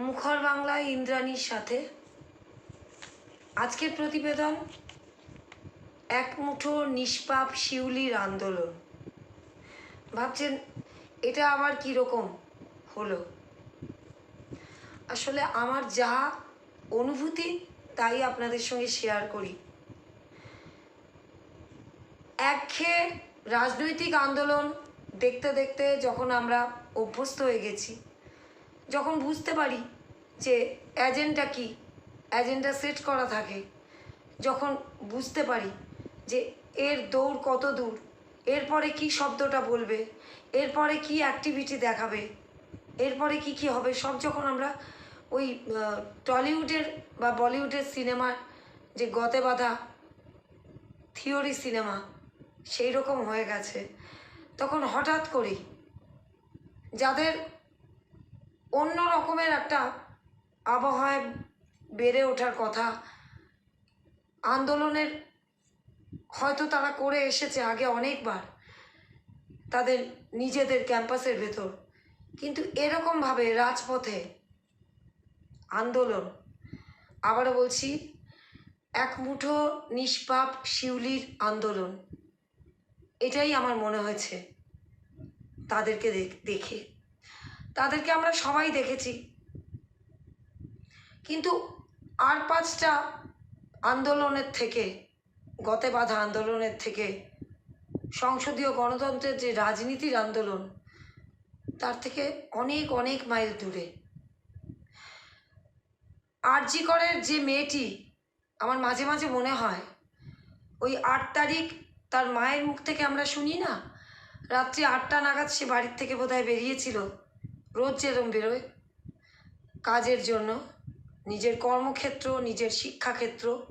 মুখর বাংলায় ইন্দ্রাণীর সাথে। আজকের প্রতিবেদন, এক মুঠো নিষ্পাপ শিউলির আন্দোলন। ভাবছেন, এটা আবার কীরকম হলো? আসলে আমার যা অনুভূতি, তাই আপনাদের সঙ্গে শেয়ার করি। একঘেয়ে রাজনৈতিক আন্দোলন দেখতে দেখতে যখন আমরা অভ্যস্ত হয়ে গেছি যখন বুঝতে পারি যে এজেন্ডা কি এজেন্ডা সেট করা থাকে, যখন বুঝতে পারি যে এর দৌড় কত দূর, এরপরে কি শব্দটা বলবে, এরপরে কি অ্যাক্টিভিটি দেখাবে, এরপরে কি কি হবে, সব যখন আমরা ওই টলিউডের বা বলিউডের সিনেমার যে গতে বাঁধা থিওরি সিনেমা সেই রকম হয়ে গেছে, তখন হঠাৎ করেই যাদের অন্য রকমের একটা আবহাওয়ায় বেড়ে ওঠার কথা। আন্দোলনের হয়তো তারা করে এসেছে আগে অনেকবার, তাদের নিজেদের ক্যাম্পাসের ভেতর। কিন্তু এরকমভাবে রাজপথে আন্দোলন, আবারও বলছি, এক মুঠো নিষ্পাপ শিউলির আন্দোলন, এটাই আমার মনে হয়েছে তাদেরকে দেখ- তাদেরকে আমরা সবাই দেখেছি। কিন্তু আর পাঁচটা আন্দোলনের থেকে, গতে বাঁধা আন্দোলনের থেকে, সংসদীয় গণতন্ত্রের যে রাজনীতির আন্দোলন, তার থেকে অনেক অনেক মাইল দূরে। আরজি করের যে মেয়েটি, আমার মাঝে মাঝে মনে হয়, ওই আট তারিখ তার মায়ের মুখ থেকে আমরা শুনি না? রাত্রি আটটা নাগাদ সে বাড়ির থেকে বোধহয় বেরিয়েছিল। রোজ যেরম বেরোয় কাজের জন্য। নিজের কর্মক্ষেত্র, নিজের শিক্ষাক্ষেত্র।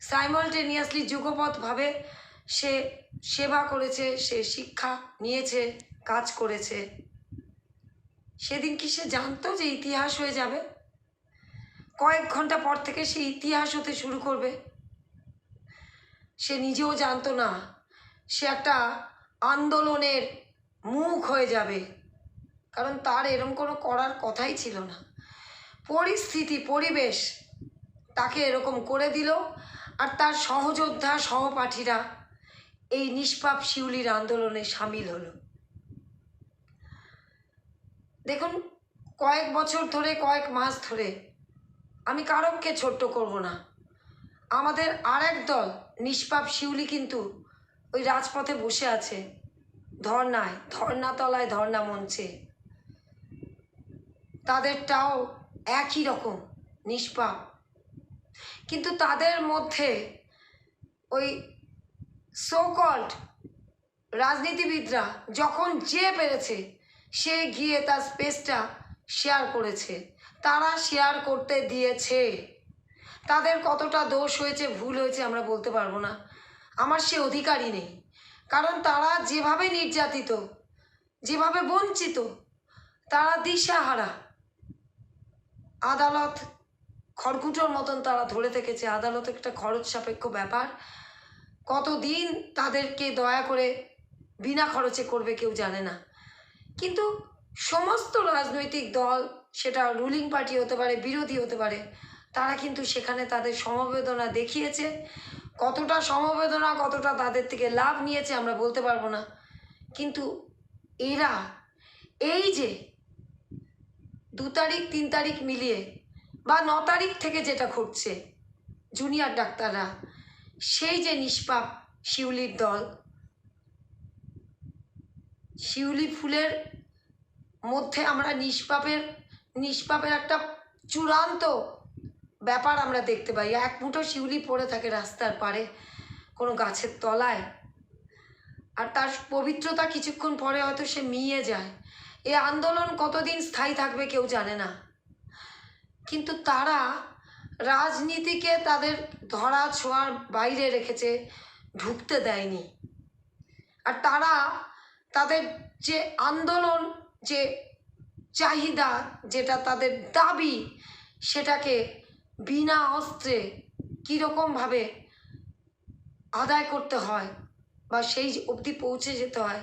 সাইমলটেনিয়াসলি যুগপথভাবে সে সেবা করেছে, সে শিক্ষা নিয়েছে, কাজ করেছে। সেদিন কি সে জানতো যে ইতিহাস হয়ে যাবে? কয়েক ঘণ্টা পর থেকে সে ইতিহাস হতে শুরু করবে। সে নিজেও জানতো না, সে একটা আন্দোলনের মুখ হয়ে যাবে। কারণ তার এরম কোনো করার কথাই ছিল না। পরিস্থিতি, পরিবেশ তাকে এরকম করে দিল আর তার সহযোদ্ধা, সহপাঠীরা এই নিষ্পাপ শিউলির আন্দোলনে সামিল হলো। দেখুন, কয়েক বছর ধরে, কয়েক মাস ধরে আমি কারককে ছোট্ট করব না। আমাদের আরেক দল নিষ্পাপ শিউলি কিন্তু ওই রাজপথে বসে আছে, ধর্নায়, ধর্নাতলায় ধর্না মঞ্চে। তাদেরটাও একই রকম, নিষ্পাপ। কিন্তু তাদের মধ্যে ওই সোকল্ড রাজনীতিবিদরা যখন যে পেরেছে, সে গিয়ে তার স্পেসটা শেয়ার করেছে। তারা শেয়ার করতে দিয়েছে। তাদের কতটা দোষ হয়েছে, ভুল হয়েছে আমরা বলতে পারব না। আমার সে অধিকারই নেই। কারণ তারা যেভাবে নির্যাতিত, যেভাবে বঞ্চিত, তারা দিশাহারা। আদালত খড়কুটোর মতন তারা ধরে থেকেছে। আদালত একটা খরচ সাপেক্ষ ব্যাপার। কতদিন তাদেরকে দয়া করে বিনা খরচে করবে কেউ জানে না। কিন্তু সমস্ত রাজনৈতিক দল, সেটা রুলিং পার্টি হতে পারে, বিরোধী হতে পারে, তারা কিন্তু সেখানে তাদের সমবেদনা দেখিয়েছে। কতটা সমবেদনা, কতটা তাদের থেকে লাভ নিয়েছে আমরা বলতে পারব না। কিন্তু এরা, এই যে দু তারিখ, তিন তারিখ মিলিয়ে বা ন তারিখ থেকে যেটা ঘটছে জুনিয়র ডাক্তাররা, সেই যে নিষ্পাপ শিউলির দল, শিউলি ফুলের মধ্যে আমরা নিষ্পাপের নিষ্পাপের একটা চূড়ান্ত ব্যাপার আমরা দেখতে পাই। এক মুঠো শিউলি পড়ে থাকে রাস্তার পারে কোনো গাছের তলায়। আর তার পবিত্রতা কিছুক্ষণ পরে হয়তো সে মিয়ে যায়। এ আন্দোলন কতদিন স্থায়ী থাকবে কেউ জানে না। কিন্তু তারা রাজনীতিকে তাদের ধরা ছোঁয়ার বাইরে রেখেছে, ঢুকতে দেয়নি। আর তারা তাদের যে আন্দোলন, যে চাহিদা, যেটা তাদের দাবি, সেটাকে বিনা অস্ত্রে কীরকমভাবে আদায় করতে হয় বা সেই অবধি পৌঁছে যেতে হয়,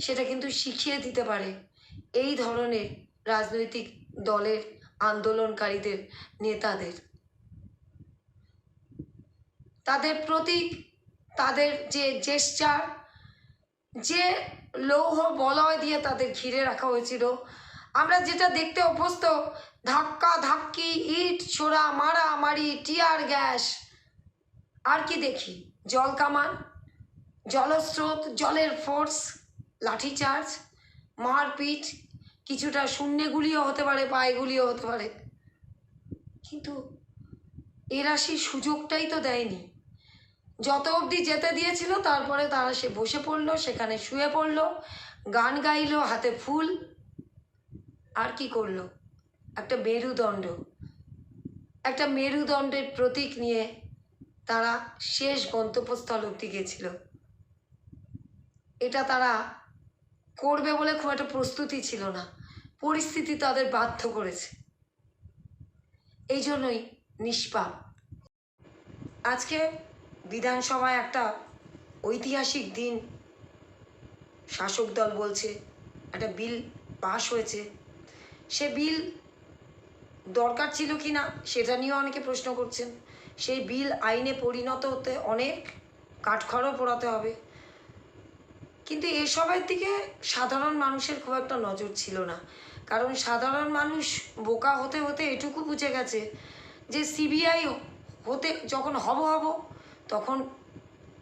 সেটা কিন্তু শিখিয়ে দিতে পারে। এই ধরনের রাজনৈতিক দলের আন্দোলনকারীদের নেতাদের। তাদের প্রতীক তাদের যে জেস্চার যে লৌহ বলয় দিয়ে তাদের ঘিরে রাখা হয়েছিল, আমরা যেটা দেখতে অভ্যস্ত, ধাক্কা ধাক্কি, ইট, ছোড়া, মারা, মারি, টিয়ার গ্যাস, আর কি দেখি? জল কামান, জলস্রোত, জলের ফোর্স লাঠিচার্জ মারপিট, কিছুটা শূন্যে গুলিও হতে পারে পায়ে গুলিও হতে পারে। কিন্তু এরা সেই সুযোগটাই তো দেয়নি। যত অবধি যেতে দিয়েছিল, তারপরে তারা সে বসে পড়ল, সেখানে শুয়ে পড়ল, গান গাইলো, হাতে ফুল। আর কি করল? একটা মেরুদণ্ড। একটা মেরুদণ্ডের প্রতীক নিয়ে তারা শেষ গন্তব্যস্থল অবধি গেছিল। এটা তারা করবে বলে খুব একটা প্রস্তুতি ছিল না। পরিস্থিতি তাদের বাধ্য করেছে। এই জন্যই নিষ্পাপ। আজকে বিধানসভায় একটা ঐতিহাসিক দিন। শাসক দল বলছে, একটা বিল পাশ হয়েছে। সে বিল দরকার ছিল কি না, সেটা নিয়েও অনেকে প্রশ্ন করছেন। সেই বিল আইনে পরিণত হতে অনেক কাঠখড়ও পোড়াতে হবে। কিন্তু এসবের দিকে সাধারণ মানুষের খুব একটা নজর ছিল না। কারণ সাধারণ মানুষ বোকা হতে হতে এটুকু বুঝে গেছে যে সিবিআই হতে যখন হব হব, তখন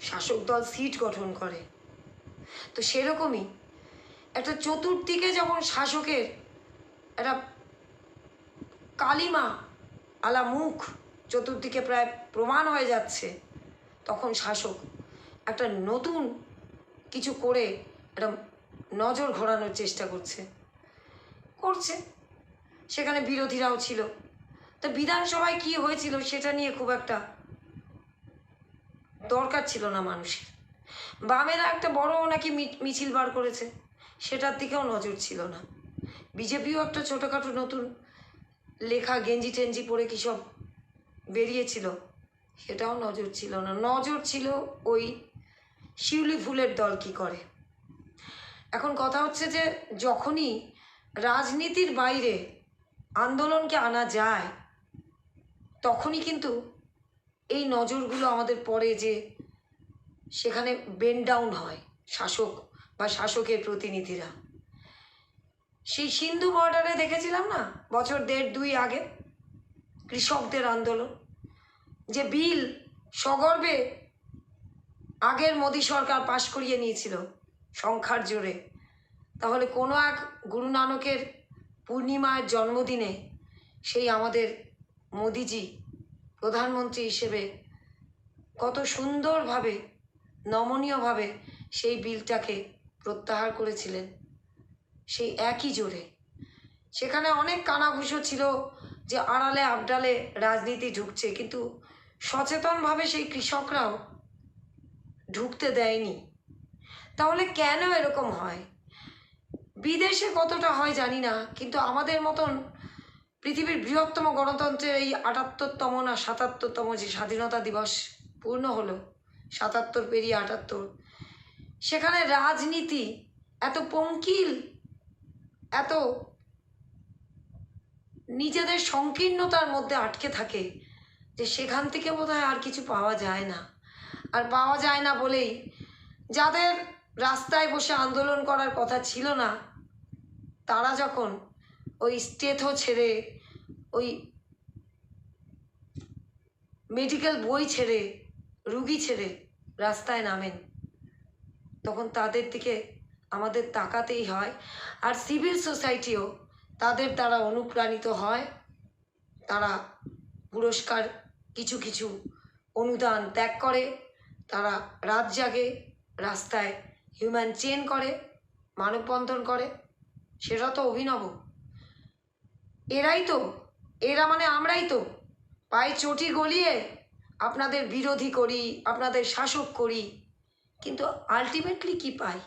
শাসক দল সিট গঠন করে। তো সেরকমই একটা চতুর্দিকে যখন শাসকের একটা কালিমা আলা মুখ চতুর্দিকে প্রায় প্রমাণ হয়ে যাচ্ছে, তখন শাসক একটা নতুন কিছু করে একটা নজর ঘোরানোর চেষ্টা করছে। করছে। সেখানে বিরোধীরাও ছিল। তো বিধানসভায় কি হয়েছিল সেটা নিয়ে খুব একটা দরকার ছিল না মানুষের। বামেরা একটা বড় নাকি মিছিল বার করেছে, সেটার দিকেও নজর ছিল না। বিজেপিও একটা ছোটোখাটো নতুন লেখা গেঞ্জি টেঞ্জি পরে কী সব বেরিয়েছিল, সেটাও নজর ছিল না। নজর ছিল ওই শিউলি ফুলের দল কি করে? এখন কথা হচ্ছে যে, যখনই রাজনীতির বাইরে আন্দোলনকে আনা যায়, তখনই কিন্তু এই নজরগুলো আমাদের পড়ে যে, সেখানে বেন ডাউন হয় শাসক বা শাসকের প্রতিনিধিরা। সেই সিন্ধু বর্ডারে দেখেছিলাম না? বছর দেড় দুই আগে কৃষকদের আন্দোলন। যে বিল সগর্বে আগের মোদী সরকার পাশ করিয়ে নিয়েছিল, সংখ্যার জোরে। তাহলে কোনো এক গুরু নানকের পূর্ণিমার জন্মদিনে সেই আমাদের মোদিজি প্রধানমন্ত্রী হিসেবে কত সুন্দরভাবে, নমনীয়ভাবে সেই বিলটাকে প্রত্যাহার করেছিলেন, সেই একই জোরে। সেখানে অনেক কানাঘুষো ছিল যে আড়ালে আবডালে রাজনীতি ঢুকছে, কিন্তু সচেতনভাবে সেই কৃষকরাও ঢুকতে দেয়নি। তাহলে কেন এরকম হয়? বিদেশে কতটা হয় জানি না, কিন্তু আমাদের মতন পৃথিবীর বৃহত্তম গণতন্ত্রের এই আটাত্তরতম না সাতাত্তরতম যে স্বাধীনতা দিবস পূর্ণ হলো, সাতাত্তর পেরিয়ে আটাত্তর, সেখানে রাজনীতি এত পঙ্কিল, এত নিজেদের সংকীর্ণতার মধ্যে আটকে থাকে যে সেখান থেকে বোধহয় আর কিছু পাওয়া যায় না। আর পাওয়া যায় না বলেই যাদের রাস্তায় বসে আন্দোলন করার কথা ছিল না, তারা যখন ওই স্টেথো ছেড়ে, ওই মেডিকেল বই ছেড়ে, রুগী ছেড়ে রাস্তায় নামেন, তখন তাদের দিকে আমাদের তাকাতেই হয়। আর সিভিল সোসাইটিও তাদের দ্বারা অনুপ্রাণিত হয়। তারা পুরস্কার কিছু কিছু অনুদান ত্যাগ করে। তারা রাত জাগে, রাস্তায় হিউম্যান চেন করে, মানববন্ধন করে। সেটা তো অভিনব। এরাই তো, এরা মানে আমরাই তো। পায়ে চটি গলিয়ে আপনাদের বিরোধী করি, আপনাদের শাসক করি। কিন্তু আলটিমেটলি কি পাই?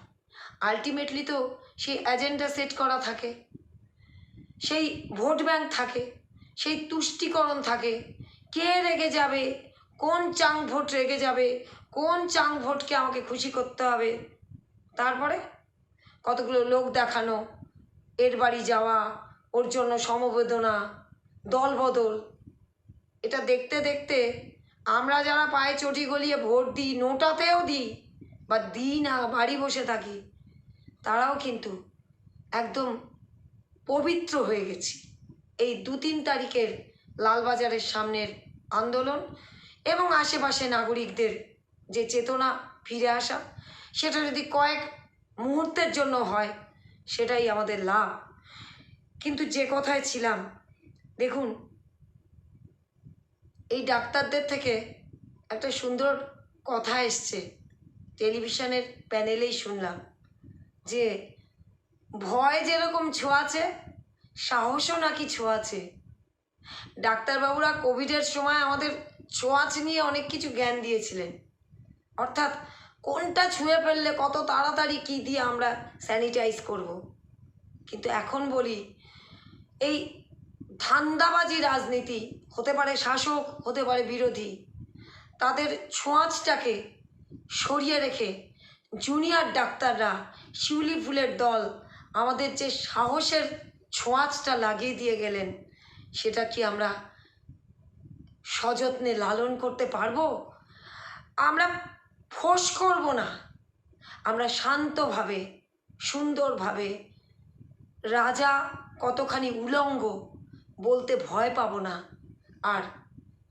আলটিমেটলি তো সেই এজেন্ডা সেট করা থাকে। সেই ভোট ব্যাংক থাকে, সেই তুষ্টিকরণ থাকে। কে রেগে যাবে? কোন চাং ভোট রেগে যাবে? কোন চাং ভোটকে আমাকে খুশি করতে হবে? তারপরে কতগুলো লোক দেখানো, এর বাড়ি যাওয়া, ওর জন্য সমবেদনা, দলবদল। এটা দেখতে দেখতে আমরা যারা পায়ে চটি গলিয়ে ভোট দিই, নোটাতেও দিই, বা দিই না, বাড়ি বসে থাকি, তারাও কিন্তু একদম পবিত্র হয়ে গেছি। এই দু তিন তারিখের লালবাজারের সামনের আন্দোলন এবং আশেপাশে নাগরিকদের যে চেতনা ফিরে আসা, সেটা যদি কয়েক মুহূর্তের জন্য হয়, সেটাই আমাদের লাভ। কিন্তু যে কথায় ছিলাম, দেখুন, এই ডাক্তারদের থেকে একটা সুন্দর কথা এসছে। টেলিভিশনের প্যানেলেই শুনলাম যে, ভয় যেরকম ছোঁয়াছে সাহসও নাকি ছোঁয়াছে ডাক্তারবাবুরা কোভিডের সময় আমাদের ছোঁয়াচ নিয়ে অনেক কিছু জ্ঞান দিয়েছিলেন। অর্থাৎ কোনটা ছুঁয়ে ফেললে কত তাড়াতাড়ি কী দিয়ে আমরা স্যানিটাইজ করব। কিন্তু এখন বলি, এই ধান্দাবাজি রাজনীতি হতে পারে শাসক, হতে পারে বিরোধী, তাদের ছোঁয়াচটাকে সরিয়ে রেখে জুনিয়র ডাক্তাররা শিউলি ফুলের দল আমাদের যে সাহসের ছোঁয়াচটা লাগিয়ে দিয়ে গেলেন, সেটা কি আমরা সযত্নে লালন করতে পারব আমরা ফোঁস করব না। আমরা শান্তভাবে, সুন্দরভাবে, রাজা কতখানি উলঙ্গ বলতে ভয় পাবো না। আর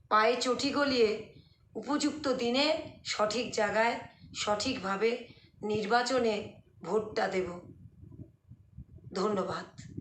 পায়ে চটি গলিয়ে উপযুক্ত দিনে সঠিক জায়গায় সঠিকভাবে নির্বাচনে ভোটটা দেব। ধন্যবাদ।